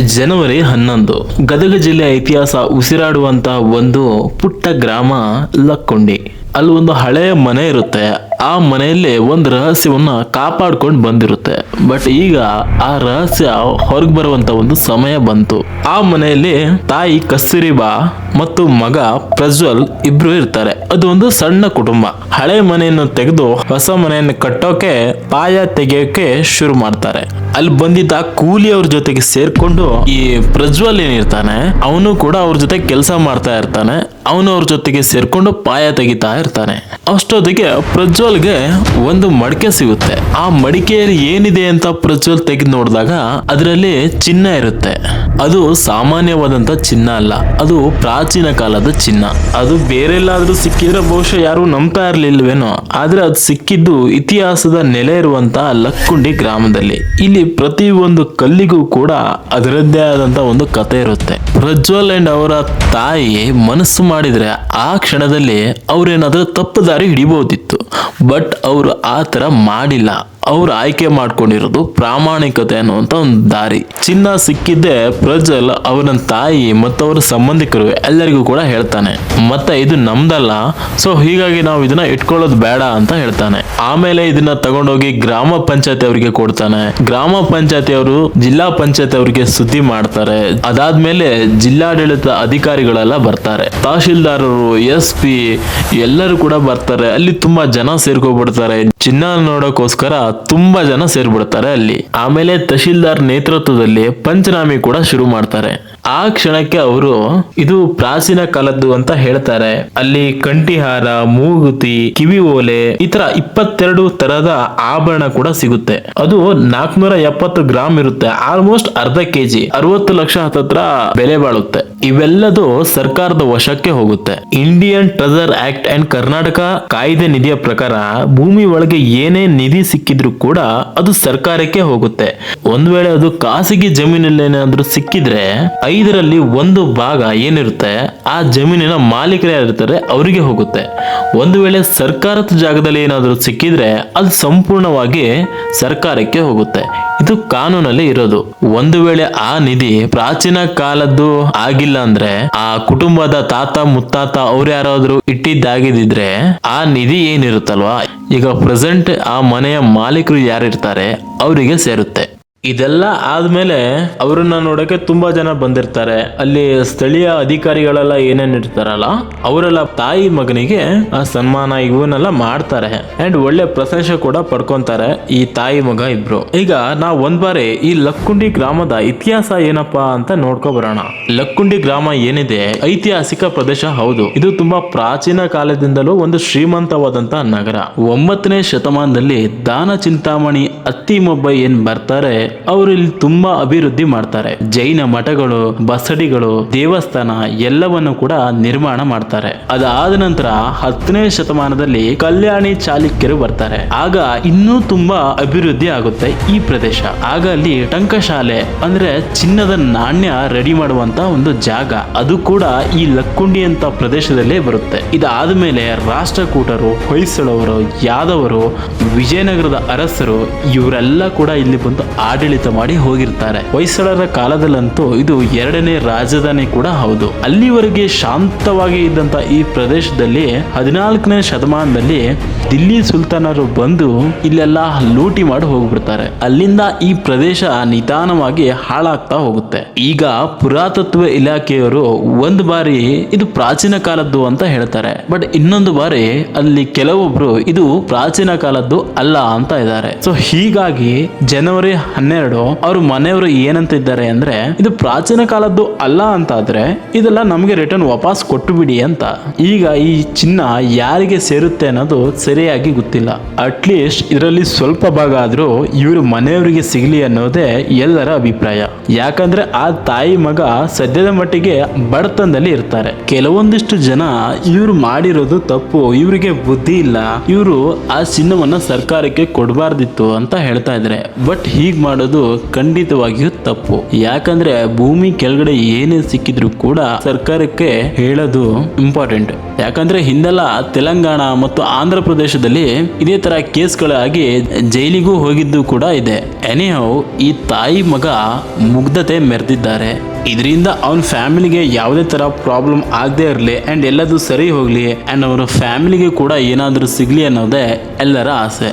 ಜನವರಿ ಹನ್ನೊಂದು. ಗದಗ ಜಿಲ್ಲೆಯ ಇತಿಹಾಸ ಉಸಿರಾಡುವಂತ ಒಂದು ಪುಟ್ಟ ಗ್ರಾಮ ಲಕ್ಕೊಂಡಿ. ಅಲ್ಲಿ ಒಂದು ಹಳೆಯ ಮನೆ ಇರುತ್ತೆ. ಆ ಮನೆಯಲ್ಲಿ ಒಂದು ರಹಸ್ಯವನ್ನ ಕಾಪಾಡ್ಕೊಂಡು ಬಂದಿರುತ್ತೆ. ಬಟ್ ಈಗ ಆ ರಹಸ್ಯ ಹೊರಗೆ ಬರುವಂತ ಒಂದು ಸಮಯ ಬಂತು. ಆ ಮನೆಯಲ್ಲಿ ತಾಯಿ ಕಸ್ತೂರಿಬಾ ಮತ್ತು ಮಗ ಪ್ರಜ್ವಲ್ ಇಬ್ರು ಇರ್ತಾರೆ. ಅದು ಒಂದು ಸಣ್ಣ ಕುಟುಂಬ. ಹಳೆ ಮನೆಯನ್ನು ತೆಗೆದು ಹೊಸ ಮನೆಯನ್ನು ಕಟ್ಟೋಕೆ ಪಾಯ ತೆಗೆಯೋಕೆ ಶುರು ಮಾಡ್ತಾರೆ. ಅಲ್ಲಿ ಬಂದಿದ್ದ ಕೂಲಿ ಅವ್ರ ಜೊತೆಗೆ ಸೇರ್ಕೊಂಡು ಈ ಪ್ರಜ್ವಲ್ ಏನಿರ್ತಾನೆ, ಅವನು ಕೂಡ ಅವ್ರ ಜೊತೆ ಕೆಲಸ ಮಾಡ್ತಾ ಇರ್ತಾನೆ. ಅವನು ಅವ್ರ ಜೊತೆಗೆ ಸೇರ್ಕೊಂಡು ಪಾಯ ತೆಗಿತಾ ಇರ್ತಾನೆ. ಅಷ್ಟೊತ್ತಿಗೆ ಪ್ರಜ್ವಲ್ಗೆ ಒಂದು ಮಡಿಕೆ ಸಿಗುತ್ತೆ. ಆ ಮಡಿಕೆಯಲ್ಲಿ ಏನಿದೆ ಅಂತ ಪ್ರಜ್ವಲ್ ತೆಗೆದು ನೋಡಿದಾಗ ಅದರಲ್ಲಿ ಚಿನ್ನ ಇರುತ್ತೆ. ಅದು ಸಾಮಾನ್ಯವಾದಂತ ಚಿನ್ನ ಅಲ್ಲ. ಅದು ಪ್ರಾಚೀನ ಕಾಲದ ಚಿನ್ನ. ಅದು ಬೇರೆಲ್ಲಾದ್ರೂ ಸಿಕ್ಕಿದ್ರೆ ಬಹುಶಃ ಯಾರು ನಂಬ್ತಾ ಇರ್ಲಿಲ್ವೇನೋ. ಆದ್ರೆ ಅದು ಸಿಕ್ಕಿದ್ದು ಇತಿಹಾಸದ ನೆಲೆ ಇರುವಂತ ಲಕ್ಕುಂಡಿ ಗ್ರಾಮದಲ್ಲಿ. ಇಲ್ಲಿ ಪ್ರತಿ ಒಂದು ಕಲ್ಲಿಗೂ ಕೂಡ ಅದರದ್ದೇ ಆದಂತ ಒಂದು ಕತೆ ಇರುತ್ತೆ. ಪ್ರಜ್ವಲ್ ಅಂಡ್ ಅವರ ತಾಯಿ ಮನಸ್ಸು ಮಾಡಿದ್ರೆ ಆ ಕ್ಷಣದಲ್ಲಿ ಅವ್ರೇನಾದ್ರೂ ತಪ್ಪು ದಾರಿ ಹಿಡಿಬಹುದಿತ್ತು ಬಟ್ ಅವರು ಆ ಥರ ಮಾಡಿಲ್ಲ. ಅವ್ರು ಆಯ್ಕೆ ಮಾಡ್ಕೊಂಡಿರೋದು ಪ್ರಾಮಾಣಿಕತೆ ಅನ್ನುವಂತ ಒಂದು ದಾರಿ. ಚಿನ್ನ ಸಿಕ್ಕಿದ್ದೆ ಪ್ರಜ್ವಲ್ ಅವನ ತಾಯಿ ಮತ್ತು ಅವರ ಸಂಬಂಧಿಕರು ಎಲ್ಲರಿಗೂ ಕೂಡ ಹೇಳ್ತಾನೆ. ಮತ್ತೆ ಇದು ನಮ್ದಲ್ಲ ಸೊ ಹೀಗಾಗಿ ನಾವು ಇದನ್ನ ಇಟ್ಕೊಳ್ಳೋದು ಬೇಡ ಅಂತ ಹೇಳ್ತಾನೆ. ಆಮೇಲೆ ಇದನ್ನ ತಗೊಂಡೋಗಿ ಗ್ರಾಮ ಪಂಚಾಯತಿ ಅವರಿಗೆ ಕೊಡ್ತಾನೆ. ಗ್ರಾಮ ಪಂಚಾಯತಿ ಅವರು ಜಿಲ್ಲಾ ಪಂಚಾಯತ್ ಅವರಿಗೆ ಸುದ್ದಿ ಮಾಡ್ತಾರೆ. ಅದಾದ್ಮೇಲೆ ಜಿಲ್ಲಾಡಳಿತ ಅಧಿಕಾರಿಗಳೆಲ್ಲ ಬರ್ತಾರೆ. ತಹಶೀಲ್ದಾರರು, ಎಸ್ ಪಿ ಎಲ್ಲರೂ ಕೂಡ ಬರ್ತಾರೆ. ಅಲ್ಲಿ ತುಂಬಾ ಜನ ಸೇರ್ಕೊಬಿಡ್ತಾರೆ. ಚಿನ್ನ ನೋಡೋಕೋಸ್ಕರ ತುಂಬಾ ಜನ ಸೇರ್ಬಿಡ್ತಾರೆ ಅಲ್ಲಿ. ಆಮೇಲೆ ತಹಶೀಲ್ದಾರ್ ನೇತೃತ್ವದಲ್ಲಿ ಪಂಚನಾಮಿ ಕೂಡ ಶುರು ಮಾಡ್ತಾರೆ. ಆ ಕ್ಷಣಕ್ಕೆ ಅವರು, ಇದು ಪ್ರಾಚೀನ ಕಾಲದ್ದು ಅಂತ ಹೇಳ್ತಾರೆ. ಅಲ್ಲಿ ಕಂಠಿಹಾರ, ಮೂಗುತಿ, ಕಿವಿ ಓಲೆ ಈ ತರ ಇಪ್ಪತ್ತೆರಡು ತರದ ಆಭರಣ ಕೂಡ ಸಿಗುತ್ತೆ. ಅದು ನಾಲ್ಕನೂರ ಎಪ್ಪತ್ತು ಗ್ರಾಮ್ ಇರುತ್ತೆ. ಆಲ್ಮೋಸ್ಟ್ ಅರ್ಧ ಕೆಜಿ, ಅರವತ್ತು ಲಕ್ಷ ಹತ್ತತ್ರ ಬೆಲೆ ಬಾಳುತ್ತೆ. ಇವೆಲ್ಲದು ಸರ್ಕಾರದ ವಶಕ್ಕೆ ಹೋಗುತ್ತೆ. Indian treasure act and Karnataka ಕಾಯ್ದೆ ನಿಧಿಯ ಪ್ರಕಾರ ಭೂಮಿ ಒಳಗೆ ಏನೇ ನಿಧಿ ಸಿಕ್ಕಿದ್ರು ಕೂಡ ಅದು ಸರ್ಕಾರಕ್ಕೆ ಹೋಗುತ್ತೆ. ಒಂದ್ ವೇಳೆ ಅದು ಖಾಸಗಿ ಜಮೀನಲ್ಲಿ ಏನಾದ್ರೂ ಸಿಕ್ಕಿದ್ರೆ ಐದರಲ್ಲಿ ಒಂದು ಭಾಗ ಏನಿರುತ್ತೆ, ಆ ಜಮೀನಿನ ಮಾಲೀಕರೇ ಇರ್ತಾರೆ, ಅವರಿಗೆ ಹೋಗುತ್ತೆ. ಒಂದು ವೇಳೆ ಸರ್ಕಾರದ ಜಾಗದಲ್ಲಿ ಏನಾದರೂ ಸಿಕ್ಕಿದ್ರೆ, ಅದು ಸಂಪೂರ್ಣವಾಗಿ ಸರ್ಕಾರಕ್ಕೆ ಹೋಗುತ್ತೆ. ಇದು ಕಾನೂನಲ್ಲಿ ಇರೋದು. ಒಂದು ವೇಳೆ ಆ ನಿಧಿ ಪ್ರಾಚೀನ ಕಾಲದ್ದು ಆಗಿಲ್ಲ ಅಂದ್ರೆ, ಆ ಕುಟುಂಬದ ತಾತ, ಮುತ್ತಾತ ಅವ್ರು ಯಾರಾದ್ರೂ ಇಟ್ಟಿದ್ದಾಗಿದ್ರೆ ಆ ನಿಧಿ ಏನಿರುತ್ತಲ್ವಾ? ಈಗ ಪ್ರೆಸೆಂಟ್ ಆ ಮನೆಯ ಮಾಲೀಕರು ಯಾರಿರ್ತಾರೆ, ಅವರಿಗೆ ಸೇರುತ್ತೆ. ಇದೆಲ್ಲ ಆದ್ಮೇಲೆ ಅವರನ್ನ ನೋಡಕ್ಕೆ ತುಂಬಾ ಜನ ಬಂದಿರ್ತಾರೆ. ಅಲ್ಲಿ ಸ್ಥಳೀಯ ಅಧಿಕಾರಿಗಳೆಲ್ಲ ಏನೇನ್ ಇರ್ತಾರಲ್ಲ, ಅವರೆಲ್ಲ ತಾಯಿ ಮಗನಿಗೆ ಆ ಸನ್ಮಾನ ಇವನ್ನೆಲ್ಲ ಮಾಡ್ತಾರೆ. ಅಂಡ್ ಒಳ್ಳೆ ಪ್ರಶಂಸೆ ಕೂಡ ಪಡ್ಕೊಂತಾರೆ ಈ ತಾಯಿ ಮಗ ಇಬ್ರು. ಈಗ ನಾವು ಒಂದ್ ಬಾರಿ ಈ ಲಕ್ಕುಂಡಿ ಗ್ರಾಮದ ಇತಿಹಾಸ ಏನಪ್ಪಾ ಅಂತ ನೋಡ್ಕೊ ಬರೋಣ ಲಕ್ಕುಂಡಿ ಗ್ರಾಮ ಏನಿದೆ? ಐತಿಹಾಸಿಕ ಪ್ರದೇಶ ಹೌದು. ಇದು ತುಂಬಾ ಪ್ರಾಚೀನ ಕಾಲದಿಂದಲೂ ಒಂದು ಶ್ರೀಮಂತವಾದಂತ ನಗರ. ಒಂಬತ್ತನೇ ಶತಮಾನದಲ್ಲಿ ದಾನ ಚಿಂತಾಮಣಿ ಅತ್ತಿಮೊಬ್ಬ ಏನ್ ಬರ್ತಾರೆ? ಅವರು ಇಲ್ಲಿ ತುಂಬಾ ಅಭಿವೃದ್ಧಿ ಮಾಡ್ತಾರೆ. ಜೈನ ಮಠಗಳು, ಬಸಡಿಗಳು, ದೇವಸ್ಥಾನ ಎಲ್ಲವನ್ನು ಕೂಡ ನಿರ್ಮಾಣ ಮಾಡ್ತಾರೆ. ಅದಾದ ನಂತರ ಹತ್ತನೇ ಶತಮಾನದಲ್ಲಿ ಕಲ್ಯಾಣಿ ಚಾಲುಕ್ಯರು ಬರ್ತಾರೆ. ಆಗ ಇನ್ನೂ ತುಂಬಾ ಅಭಿವೃದ್ಧಿ ಆಗುತ್ತೆ ಈ ಪ್ರದೇಶ. ಆಗ ಅಲ್ಲಿ ಟಂಕಶಾಲೆ ಅಂದ್ರೆ ಚಿನ್ನದ ನಾಣ್ಯ ರೆಡಿ ಮಾಡುವಂತ ಒಂದು ಜಾಗ. ಅದು ಕೂಡ ಈ ಲಕ್ಕುಂಡಿ ಅಂತ ಪ್ರದೇಶದಲ್ಲೇ ಬರುತ್ತೆ. ಇದಾದ ಮೇಲೆ ರಾಷ್ಟ್ರಕೂಟರು, ಹೊಯ್ಸಳವರು, ಯಾದವರು, ವಿಜಯನಗರದ ಅರಸರು ಇವರೆಲ್ಲ ಕೂಡ ಇಲ್ಲಿ ಬಂದು ಆಡಳಿತ ಮಾಡಿ ಹೋಗಿರ್ತಾರೆ. ಹೊಯ್ಸಳರ ಕಾಲದಲ್ಲಂತೂ ಇದು ಎರಡನೇ ರಾಜಧಾನಿ ಕೂಡ ಹೌದು. ಅಲ್ಲಿವರೆಗೆ ಶಾಂತವಾಗಿ ಇದ್ದಂತ ಈ ಪ್ರದೇಶದಲ್ಲಿ ಹದಿನಾಲ್ಕನೇ ಶತಮಾನದಲ್ಲಿ ದಿಲ್ಲಿ ಸುಲ್ತಾನರು ಬಂದು ಇಲ್ಲೆಲ್ಲ ಲೂಟಿ ಮಾಡಿ ಹೋಗ್ಬಿಡ್ತಾರೆ. ಅಲ್ಲಿಂದ ಈ ಪ್ರದೇಶ ನಿಧಾನವಾಗಿ ಹಾಳಾಗ್ತಾ ಹೋಗುತ್ತೆ. ಈಗ ಪುರಾತತ್ವ ಇಲಾಖೆಯವರು ಒಂದು ಬಾರಿ ಇದು ಪ್ರಾಚೀನ ಕಾಲದ್ದು ಅಂತ ಹೇಳ್ತಾರೆ. ಬಟ್ ಇನ್ನೊಂದು ಬಾರಿ ಅಲ್ಲಿ ಕೆಲವೊಬ್ರು ಇದು ಪ್ರಾಚೀನ ಕಾಲದ್ದು ಅಲ್ಲ ಅಂತ ಇದ್ದಾರೆ. ಸೊ ಹೀಗಾಗಿ ಜನವರಿ ಹನ್ನೆರಡು, ಅವ್ರ ಮನೆಯವರು ಏನಂತ ಇದ್ದಾರೆ ಅಂದ್ರೆ, ಇದು ಪ್ರಾಚೀನ ಕಾಲದ್ದು ಅಲ್ಲ ಅಂತ ಆದ್ರೆ ಇದೆಲ್ಲ ನಮಗೆ ರಿಟರ್ನ್ ವಾಪಸ್ ಕೊಟ್ಟು ಬಿಡಿ ಅಂತ. ಈಗ ಈ ಚಿನ್ನ ಯಾರಿಗೆ ಸೇರುತ್ತೆ ಅನ್ನೋದು ಸರಿಯಾಗಿ ಗೊತ್ತಿಲ್ಲ. ಅಟ್ಲೀಸ್ಟ್ ಇದರಲ್ಲಿ ಸ್ವಲ್ಪ ಭಾಗ ಆದ್ರೂ ಇವರು ಮನೆಯವರಿಗೆ ಸಿಗ್ಲಿ ಅನ್ನೋದೇ ಎಲ್ಲರ ಅಭಿಪ್ರಾಯ. ಯಾಕಂದ್ರೆ ಆ ತಾಯಿ ಮಗ ಸದ್ಯದ ಮಟ್ಟಿಗೆ ಬಡತನದಲ್ಲಿ ಇರ್ತಾರೆ. ಕೆಲವೊಂದಿಷ್ಟು ಜನ ಇವ್ರು ಮಾಡಿರೋದು ತಪ್ಪು, ಇವರಿಗೆ ಬುದ್ಧಿ ಇಲ್ಲ, ಇವರು ಆ ಚಿನ್ನವನ್ನ ಸರ್ಕಾರಕ್ಕೆ ಕೊಡಬಾರ್ದಿತ್ತು ಅಂತ ಹೇಳ್ತಾ ಇದ್ರೆ. ಬಟ್ ಹೀಗ್ ಮಾಡೋದು ಖಂಡಿತವಾಗಿಯೂ ತಪ್ಪು. ಯಾಕಂದ್ರೆ ಭೂಮಿ ಕೆಳಗಡೆ ಏನೇ ಸಿಕ್ಕಿದ್ರು ಕೂಡ ಸರ್ಕಾರಕ್ಕೆ ಹೇಳೋದು ಇಂಪಾರ್ಟೆಂಟ್ ಯಾಕಂದ್ರೆ ಹಿಂದೆಲ್ಲ ತೆಲಂಗಾಣ ಮತ್ತು ಆಂಧ್ರ ಪ್ರದೇಶದಲ್ಲಿ ಇದೇ ತರ ಕೇಸ್ಗಳಾಗಿ ಜೈಲಿಗೂ ಹೋಗಿದ್ದು ಕೂಡ ಇದೆ. ಎನಿಹೌ ಈ ತಾಯಿ ಮಗ ಮುಗ್ಧತೆ ಮೆರೆದಿದ್ದಾರೆ. ಇದರಿಂದ ಅವನ ಫ್ಯಾಮಿಲಿಗೆ ಯಾವುದೇ ತರ ಪ್ರಾಬ್ಲಮ್ ಆಗದೆ ಇರಲಿ ಅಂಡ್ ಎಲ್ಲದೂ ಸರಿ ಹೋಗ್ಲಿ ಅಂಡ್ ಅವರ ಫ್ಯಾಮಿಲಿಗೆ ಕೂಡ ಏನಾದರೂ ಸಿಗ್ಲಿ ಅನ್ನೋದೇ ಎಲ್ಲರ ಆಸೆ.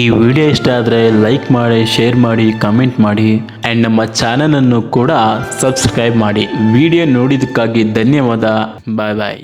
ಈ ವಿಡಿಯೋ ಇಷ್ಟ ಆದರೆ ಲೈಕ್ ಮಾಡಿ ಶೇರ್ ಮಾಡಿ ಕಮೆಂಟ್ ಮಾಡಿ ಆ್ಯಂಡ್ ನಮ್ಮ ಚಾನಲನ್ನು ಕೂಡ ಸಬ್ಸ್ಕ್ರೈಬ್ ಮಾಡಿ. ವಿಡಿಯೋ ನೋಡಿದ್ದಕ್ಕಾಗಿ ಧನ್ಯವಾದ. ಬಾಯ್ ಬಾಯ್